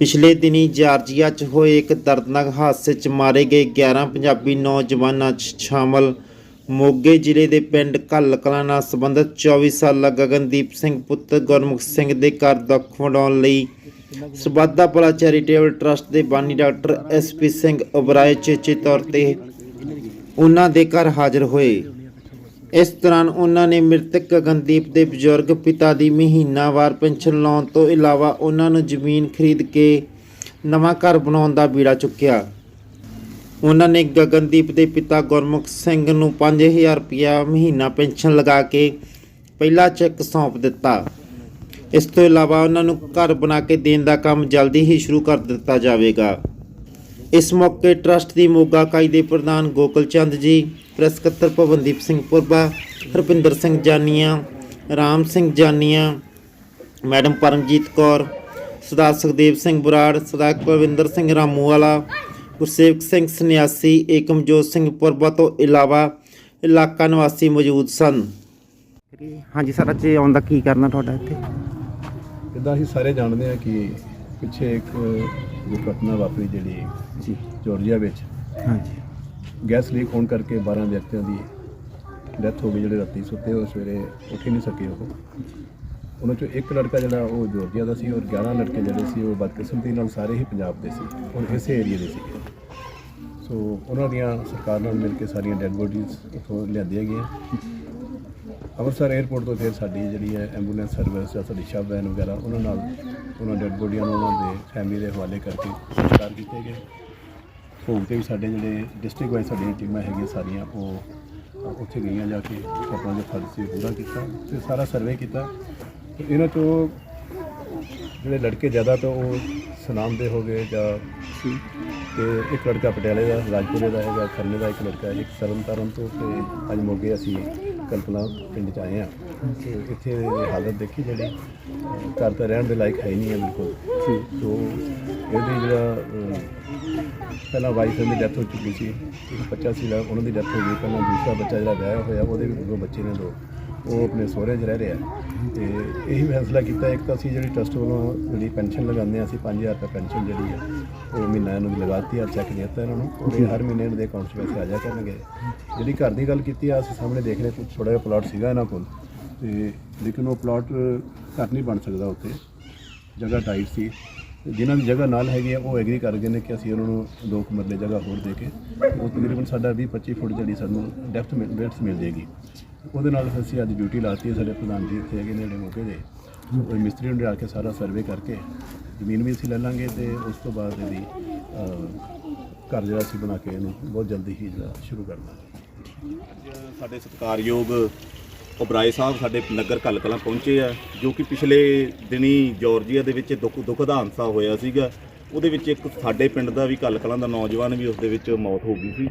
ਪਿਛਲੇ ਦਿਨੀ ਜਾਰਜੀਆ 'ਚ ਹੋਏ ਇੱਕ ਦਰਦਨਾਕ ਹਾਦਸੇ 'ਚ ਮਾਰੇ ਗਏ 11 ਪੰਜਾਬੀ ਨੌਜਵਾਨਾਂ 'ਚ ਸ਼ਾਮਲ। ਮੋਗੇ ਜ਼ਿਲ੍ਹੇ ਦੇ ਪਿੰਡ ਘੱਲ ਕਲਾਂ ਨਾਲ ਸੰਬੰਧਿਤ 24 ਸਾਲਾ ਗਗਨਦੀਪ ਸਿੰਘ ਪੁੱਤਰ ਗੁਰਮੁਖ ਸਿੰਘ ਦੇ ਘਰ ਦੁੱਖ ਵੰਡਾਉਣ ਲਈ ਸਬੱਦਾ ਭਲਾ ਚੈਰੀਟੇਬਲ ਟਰਸਟ ਦੇ ਬਾਨੀ ਡਾਕਟਰ ਐਸਪੀ ਸਿੰਘ ਉਬਰਾਏ ਚੇਚੇ ਤੌਰ ਤੇ ਉਹਨਾਂ ਦੇ ਘਰ ਹਾਜ਼ਰ ਹੋਏ। ਇਸ ਦੌਰਾਨ ਉਹਨਾਂ ਨੇ ਮ੍ਰਿਤਕ ਗਗਨਦੀਪ ਦੇ ਬਜ਼ੁਰਗ ਪਿਤਾ ਦੀ ਮਹੀਨਾਵਾਰ ਪੈਨਸ਼ਨ ਲਾਉਣ ਤੋਂ ਇਲਾਵਾ ਉਹਨਾਂ ਨੂੰ ਜ਼ਮੀਨ ਖਰੀਦ ਕੇ ਨਵਾਂ ਘਰ ਬਣਾਉਣ ਦਾ ਬੀੜਾ ਚੁੱਕਿਆ। ਉਹਨਾਂ ਨੇ ਗਗਨਦੀਪ ਦੇ ਪਿਤਾ ਗੁਰਮੁਖ ਸਿੰਘ ਨੂੰ 5000 ਰੁਪਇਆ ਮਹੀਨਾ ਪੈਨਸ਼ਨ ਲਗਾ ਕੇ ਪਹਿਲਾ ਚੈੱਕ ਸੌਂਪ ਦਿੱਤਾ। ਇਸ ਤੋਂ ਇਲਾਵਾ ਉਹਨਾਂ ਨੂੰ ਘਰ ਬਣਾ ਕੇ ਦੇਣ ਦਾ ਕੰਮ ਜਲਦੀ ਹੀ ਸ਼ੁਰੂ ਕਰ ਦਿੱਤਾ ਜਾਵੇਗਾ। ਇਸ ਮੌਕੇ ਟਰਸਟ ਦੀ ਮੋਗਾ ਇਕਾਈ ਦੇ ਪ੍ਰਧਾਨ ਗੋਕਲ ਚੰਦ ਜੀ ਪ੍ਰੈਸ ਸਕੱਤਰ ਪਵਨਦੀਪ ਸਿੰਘ ਪੁਰਬਾ ਹਰਪਿੰਦਰ ਸਿੰਘ ਜਾਨੀਆਂ ਰਾਮ ਸਿੰਘ ਜਾਨੀਆਂ ਮੈਡਮ ਪਰਮਜੀਤ ਕੌਰ ਸਰਦਾਰ ਸੁਖਦੇਵ ਸਿੰਘ ਬਰਾੜ ਸਰਦਾਰ ਕੁਲਵਿੰਦਰ ਸਿੰਘ ਰਾਮੂਵਾਲਾ ਗੁਰਸੇਵਕ ਸਿੰਘ ਸੰਨਿਆਸੀ ਏਕਮਜੋਤ ਸਿੰਘ ਪੁਰਬਾ ਤੋਂ ਇਲਾਵਾ ਇਲਾਕਾ ਨਿਵਾਸੀ ਮੌਜੂਦ ਸਨ। ਹਾਂਜੀ ਸਰ ਅੱਜ ਆਉਣ ਦਾ ਕੀ ਕਰਨਾ ਤੁਹਾਡਾ ਇੱਥੇ? ਜਿੱਦਾਂ ਅਸੀਂ ਸਾਰੇ ਜਾਣਦੇ ਹਾਂ ਕਿ ਪਿੱਛੇ ਇੱਕ ਦੁਰਘਟਨਾ ਵਾਪਰੀ ਜਿਹੜੀ ਜੀ। ਜਾਰਜੀਆ ਵਿੱਚ। ਹਾਂਜੀ। ਗੈਸ ਲੀਕ ਹੋਣ ਕਰਕੇ 12 ਵਿਅਕਤੀਆਂ ਦੀ ਡੈਥ ਹੋ ਗਈ, ਜਿਹੜੇ ਰਾਤੀ ਸੁੱਤੇ ਉਹ ਸਵੇਰੇ ਉੱਠ ਹੀ ਨਹੀਂ ਸਕੇ ਉਹ। ਉਹਨਾਂ ਚੋਂ ਇੱਕ ਲੜਕਾ ਜਿਹੜਾ ਉਹ ਜਾਰਜੀਆ ਦਾ ਸੀ ਔਰ 11 ਲੜਕੇ ਜਿਹੜੇ ਸੀ ਉਹ ਬਦਕਿਸਮਤੀ ਨਾਲ ਸਾਰੇ ਹੀ ਪੰਜਾਬ ਦੇ ਸੀ ਔਰ ਇਸੇ ਏਰੀਆ ਦੇ ਸੀ। ਸੋ ਉਹਨਾਂ ਦੀਆਂ ਸਰਕਾਰ ਨਾਲ ਮਿਲ ਕੇ ਸਾਰੀਆਂ ਡੈੱਡ ਬੋਡੀਜ਼ ਉੱਥੋਂ ਲਿਆਂਦੀਆਂ ਗਈਆਂ। ਅੰਮ੍ਰਿਤਸਰ 에ਅਰਪੋਰਟ ਤੋਂ ਫਿਰ ਸਾਡੀ ਜਿਹੜੀ ਹੈ ਐਂਬੂਲੈਂਸ ਸਰਵਿਸ ਜਾਂ ਸਾਡੀ ਸ਼ਬ ਵੈਨ ਵਗੈਰਾ, ਉਹਨਾਂ ਨਾਲ, ਉਹਨਾਂ ਡੈੱਡ ਬੋਡੀਆਂ ਨੂੰ ਉਹਨਾਂ ਦੇ ਫੈਮਿਲੀ ਦੇ ਹਵਾਲੇ ਕਰਕੇ ਸੰਸਕਾਰ ਕੀਤੇ ਗਏ। ਭੋਗ ਤੇ ਵੀ ਸਾਡੇ ਜਿਹੜੇ ਡਿਸਟ੍ਰਿਕਟ ਵਾਈਜ਼ ਸਾਡੀਆਂ ਟੀਮਾਂ ਹੈਗੀਆਂ ਸਾਰੀਆਂ ਉਹ ਉੱਥੇ ਗਈਆਂ ਜਾ ਕੇ ਆਪਣਾ ਜੋ ਫਰਜ਼ ਸੀ ਪੂਰਾ ਕੀਤਾ ਤੇ ਸਾਰਾ ਸਰਵੇ ਕੀਤਾ। ਤੇ ਇਹਨਾਂ ਚੋਂ ਜਿਹੜੇ ਲੜਕੇ ਜ਼ਿਆਦਾ ਤਾਂ ਉਹ ਸੁਨਾਮ ਦੇ ਹੋ ਗਏ ਜਾਂ ਸੀ। ਤੇ ਇੱਕ ਲੜਕਾ ਪਟਿਆਲੇ ਦਾ ਰਾਜਪੁਰੇ ਦਾ ਹੈਗਾ ਖੰਨੇ ਦਾ ਇੱਕ ਲੜਕਾ ਇੱਕ ਤਰਨਤਾਰਨ ਤੋਂ ਤੇ ਅੱਜ ਮੋਗੇ ਅਸੀਂ ਕਲਪਨਾ ਪਿੰਡ ਚ ਆਏ ਆ ਤੇ ਇੱਥੇ ਹਾਲਤ ਦੇਖੀ ਜਿਹੜੀ ਘਰ ਤਾਂ ਰਹਿਣ ਦੇ ਲਾਇਕ ਹੈ ਨਹੀਂ ਹੈ ਬਿਲਕੁਲ। ਸੋ ਇਹਦੀ ਜਿਹੜਾ ਪਹਿਲਾਂ ਵਾਈਫ ਦੀ ਡੈਥ ਹੋ ਚੁੱਕੀ ਸੀ, ਇੱਕ ਬੱਚਾ ਸੀ ਜਿਹੜਾ ਉਹਨਾਂ ਦੀ ਡੈਥ ਹੋ ਗਈ। ਪਹਿਲਾਂ ਦੂਸਰਾ ਬੱਚਾ ਜਿਹੜਾ ਵਿਆਹਿਆ ਹੋਇਆ, ਉਹਦੇ ਵੀ ਦੋ ਬੱਚੇ ਨੇ ਦੋ। ਉਹ ਆਪਣੇ ਸਹੁਰੇ 'ਚ ਰਹਿ ਰਿਹਾ। ਤੇ ਇਹੀ ਫੈਸਲਾ ਕੀਤਾ, ਇੱਕ ਤਾਂ ਅਸੀਂ ਜਿਹੜੀ ਟਰਸਟ ਵੱਲੋਂ ਜਿਹੜੀ ਪੈਨਸ਼ਨ ਲਗਾਉਂਦੇ ਹਾਂ, ਅਸੀਂ 5000 ਰੁਪਏ ਪੈਨਸ਼ਨ ਜਿਹੜੀ ਹੈ ਉਹ ਮਹੀਨਾ ਇਹਨਾਂ ਦੀ ਲਗਾਤੀ ਆ ਚੈੱਕ ਨਹੀਂ ਦਿੱਤਾ ਇਹਨਾਂ ਨੂੰ। ਔਰ ਹਰ ਮਹੀਨੇ ਇਹਨਾਂ ਦੇ ਅਕਾਊਂਟ 'ਚ ਪੈਸੇ ਆ ਜਾ ਕਰਨਗੇ। ਜਿਹੜੀ ਘਰ ਦੀ ਗੱਲ ਕੀਤੀ ਆ, ਅਸੀਂ ਸਾਹਮਣੇ ਦੇਖ ਰਹੇ ਕੁਝ ਥੋੜਾ ਜਿਹਾ ਪਲਾਟ ਸੀਗਾ ਇਹਨਾਂ ਕੋਲ। ਤੇ ਲੇਕਿਨ ਉਹ ਪਲਾਟ ਘਰ ਨਹੀਂ ਬਣ ਸਕਦਾ ਉੱਥੇ। ਜਗ੍ਹਾ ਟਾਈਟ ਸੀ। ਜਿਨ੍ਹਾਂ ਦੀ ਜਗ੍ਹਾ ਨਾਲ ਹੈਗੀ ਆ, ਉਹ ਐਗਰੀ ਕਰ ਗਏ ਨੇ ਕਿ ਅਸੀਂ ਉਹਨਾਂ ਨੂੰ ਦੋ ਕੁ ਮਰਲੇ ਜਗ੍ਹਾ ਹੋਰ ਦੇ ਕੇ ਉਹ ਤਕਰੀਬਨ ਸਾਡਾ 20 25 ਫੁੱਟ ਜਿਹੜੀ ਸਾਨੂੰ ਡੈਪਥ ਮਿਲ ਡੈਪਥ ਮਿਲ ਜਾਏਗੀ ਉਹਦੇ ਨਾਲ ਅਸੀਂ ਅੱਜ ਡਿਊਟੀ ਲਾਤੀ ਹੈ ਸਾਡੇ ਪ੍ਰਧਾਨ ਜੀ ਇੱਥੇ ਹੈਗੇ ਨੇ ਜਿਹੜੇ ਮੌਕੇ ਦੇ ਉਹ ਮਿਸਤਰੀ ਨੂੰ ਲਿਆ ਕੇ ਸਾਰਾ ਸਰਵੇ ਕਰਕੇ ਜ਼ਮੀਨ ਵੀ ਅਸੀਂ ਲੈ ਲਾਂਗੇ ਤੇ ਉਸ ਤੋਂ ਬਾਅਦ ਇਹਦੀ ਘਰ ਜਿਹੜਾ ਅਸੀਂ ਬਣਾ ਕੇ ਇਹਨੂੰ ਬਹੁਤ ਜਲਦੀ ਹੀ ਸ਼ੁਰੂ ਕਰ ਦਾਂਗੇ। ਸਾਡੇ ਸਤਿਕਾਰਯੋਗ ਉਬਰਾਏ ਸਾਹਿਬ ਸਾਡੇ ਨਗਰ ਕਲਕਲਾਂ ਪਹੁੰਚੇ ਆ, ਜੋ ਕਿ ਪਿਛਲੇ ਦਿਨੀ ਜਾਰਜੀਆ ਦੇ ਵਿੱਚ ਦੁੱਖ ਦੁੱਖ ਦਾ ਹਾਦਸਾ ਹੋਇਆ ਸੀਗਾ। ਉਹਦੇ ਵਿੱਚ ਇੱਕ ਸਾਡੇ ਪਿੰਡ ਦਾ ਵੀ ਕਲਕਲਾਂ ਦਾ ਨੌਜਵਾਨ ਵੀ ਉਸ ਦੇ ਵਿੱਚ ਮੌਤ ਹੋ ਗਈ ਸੀ।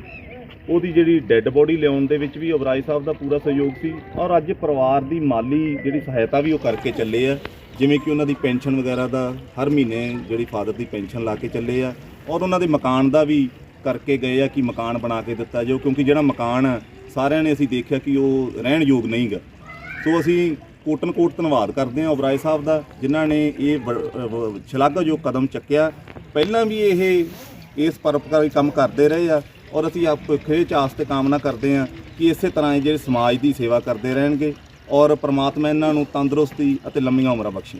ਉਹਦੀ ਜਿਹੜੀ ਡੈੱਡ ਬੋਡੀ ਲਿਆਉਣ ਦੇ ਵਿੱਚ ਵੀ ਉਬਰਾਏ ਸਾਹਿਬ ਦਾ ਪੂਰਾ ਸਹਿਯੋਗ ਸੀ ਔਰ ਅੱਜ ਪਰਿਵਾਰ ਦੀ ਮਾਲੀ ਜਿਹੜੀ ਸਹਾਇਤਾ ਵੀ ਉਹ ਕਰਕੇ ਚੱਲੇ ਆ, ਜਿਵੇਂ ਕਿ ਉਹਨਾਂ ਦੀ ਪੈਨਸ਼ਨ ਵਗੈਰਾ ਦਾ ਹਰ ਮਹੀਨੇ ਜਿਹੜੀ ਫਾਦਰ ਦੀ ਪੈਨਸ਼ਨ ਲਾ ਕੇ ਚੱਲੇ ਆ ਔਰ ਉਹਨਾਂ ਦੇ ਮਕਾਨ ਦਾ ਵੀ ਕਰਕੇ ਗਏ ਆ ਕਿ ਮਕਾਨ ਬਣਾ ਕੇ ਦਿੱਤਾ ਜਾਓ ਕਿਉਂਕਿ ਜਿਹੜਾ ਮਕਾਨ ਸਾਰਿਆਂ ਨੇ ਅਸੀਂ ਦੇਖਿਆ ਕਿ ਉਹ ਰਹਿਣ ਯੋਗ ਨਹੀਂਗਾ। ਸੋ ਅਸੀਂ ਕੋਟਨ ਕੋਟ ਧੰਨਵਾਦ ਕਰਦੇ ਹਾਂ ਉਬਰਾਏ ਸਾਹਿਬ ਦਾ, ਜਿਨ੍ਹਾਂ ਨੇ ਇਹ ਸ਼ਲਾਘਾਯੋਗ ਕਦਮ ਚੱਕਿਆ। ਪਹਿਲਾਂ ਵੀ ਇਹ ਇਸ ਪਰਉਪਕਾਰੀ ਕੰਮ ਕਰਦੇ ਰਹੇ ਆ ਔਰ ਅਸੀਂ ਆਪ ਖੇਚ ਆਸ ਤੇ ਕਾਮਨਾ ਕਰਦੇ ਹਾਂ ਕਿ ਇਸੇ ਤਰ੍ਹਾਂ ਇਹ ਜਿਹੜੇ ਸਮਾਜ ਦੀ ਸੇਵਾ ਕਰਦੇ ਰਹਿਣਗੇ ਔਰ ਪ੍ਰਮਾਤਮਾ ਇਹਨਾਂ ਨੂੰ ਤੰਦਰੁਸਤੀ ਅਤੇ ਲੰਮੀਆਂ ਉਮਰਾਂ ਬਖਸ਼ੇ।